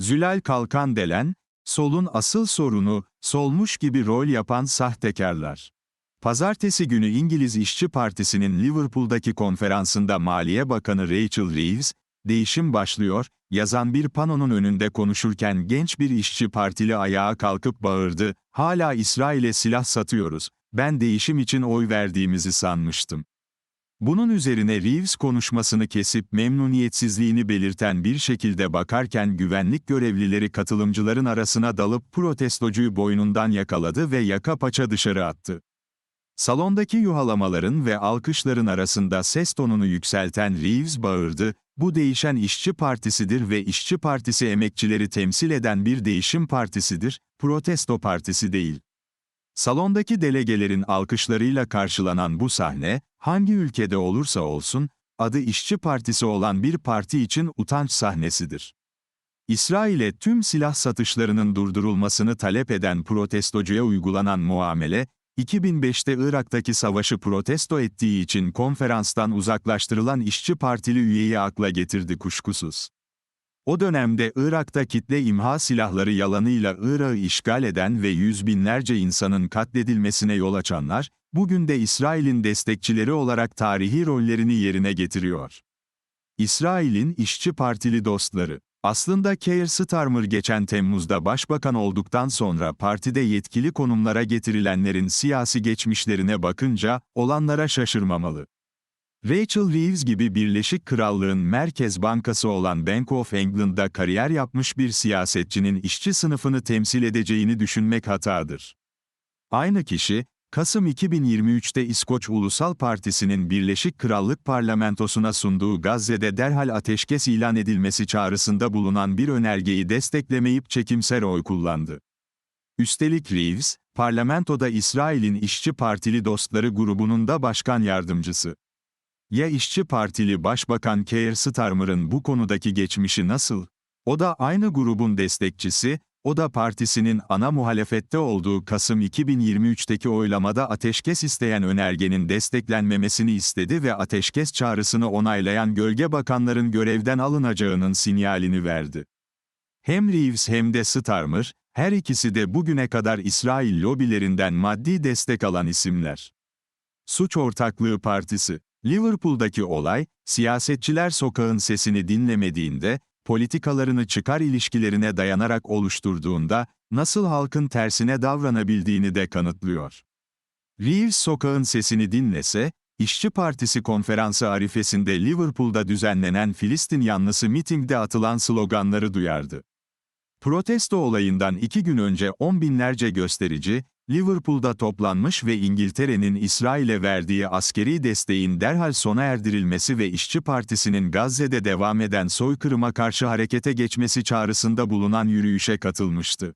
Zülal Kalkan Delen, solun asıl sorunu, solmuş gibi rol yapan sahtekarlar. Pazartesi günü İngiliz İşçi Partisi'nin Liverpool'daki konferansında Maliye Bakanı Rachel Reeves, değişim başlıyor, yazan bir panonun önünde konuşurken genç bir işçi partili ayağa kalkıp bağırdı, hala İsrail'e silah satıyoruz, ben değişim için oy verdiğimizi sanmıştım. Bunun üzerine Reeves konuşmasını kesip memnuniyetsizliğini belirten bir şekilde bakarken güvenlik görevlileri katılımcıların arasına dalıp protestocuyu boynundan yakaladı ve yaka paça dışarı attı. Salondaki yuhalamaların ve alkışların arasında ses tonunu yükselten Reeves bağırdı, bu değişen işçi partisidir ve işçi partisi emekçileri temsil eden bir değişim partisidir, protesto partisi değil. Salondaki delegelerin alkışlarıyla karşılanan bu sahne, hangi ülkede olursa olsun, adı İşçi Partisi olan bir parti için utanç sahnesidir. İsrail'e tüm silah satışlarının durdurulmasını talep eden protestocuya uygulanan muamele, 2005'te Irak'taki savaşı protesto ettiği için konferanstan uzaklaştırılan İşçi Partili üyeyi akla getirdi kuşkusuz. O dönemde Irak'ta kitle imha silahları yalanıyla Irak'ı işgal eden ve yüz binlerce insanın katledilmesine yol açanlar, bugün de İsrail'in destekçileri olarak tarihi rollerini yerine getiriyor. İsrail'in işçi partili dostları aslında Keir Starmer geçen Temmuz'da başbakan olduktan sonra partide yetkili konumlara getirilenlerin siyasi geçmişlerine bakınca olanlara şaşırmamalı. Rachel Reeves gibi Birleşik Krallığın Merkez Bankası olan Bank of England'da kariyer yapmış bir siyasetçinin işçi sınıfını temsil edeceğini düşünmek hatadır. Aynı kişi, Kasım 2023'te İskoç Ulusal Partisi'nin Birleşik Krallık parlamentosuna sunduğu Gazze'de derhal ateşkes ilan edilmesi çağrısında bulunan bir önergeyi desteklemeyip çekimser oy kullandı. Üstelik Reeves, parlamentoda İsrail'in İşçi Partili Dostları grubunun da başkan yardımcısı. Ya İşçi Partili Başbakan Keir Starmer'ın bu konudaki geçmişi nasıl? O da aynı grubun destekçisi, o da partisinin ana muhalefette olduğu Kasım 2023'teki oylamada ateşkes isteyen önergenin desteklenmemesini istedi ve ateşkes çağrısını onaylayan gölge bakanların görevden alınacağının sinyalini verdi. Hem Reeves hem de Starmer, her ikisi de bugüne kadar İsrail lobilerinden maddi destek alan isimler. Suç Ortaklığı Partisi Liverpool'daki olay, siyasetçiler sokağın sesini dinlemediğinde, politikalarını çıkar ilişkilerine dayanarak oluşturduğunda, nasıl halkın tersine davranabildiğini de kanıtlıyor. Reeves sokağın sesini dinlese, İşçi Partisi konferansı arifesinde Liverpool'da düzenlenen Filistin yanlısı mitingde atılan sloganları duyardı. Protesto olayından iki gün önce on binlerce gösterici, Liverpool'da toplanmış ve İngiltere'nin İsrail'e verdiği askeri desteğin derhal sona erdirilmesi ve İşçi Partisi'nin Gazze'de devam eden soykırıma karşı harekete geçmesi çağrısında bulunan yürüyüşe katılmıştı.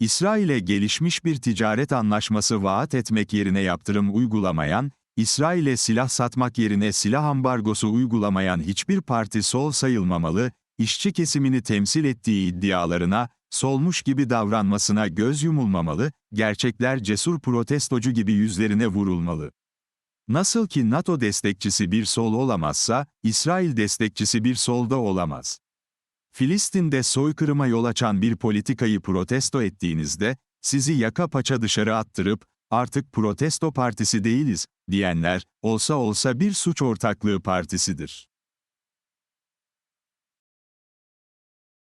İsrail'e gelişmiş bir ticaret anlaşması vaat etmek yerine yaptırım uygulamayan, İsrail'e silah satmak yerine silah ambargosu uygulamayan hiçbir parti sol sayılmamalı, işçi kesimini temsil ettiği iddialarına, solmuş gibi davranmasına göz yumulmamalı, gerçekler cesur protestocu gibi yüzlerine vurulmalı. Nasıl ki NATO destekçisi bir sol olamazsa, İsrail destekçisi bir solda olamaz. Filistin'de soykırıma yol açan bir politikayı protesto ettiğinizde, sizi yaka paça dışarı attırıp, artık protesto partisi değiliz, diyenler, olsa olsa bir suç ortaklığı partisidir.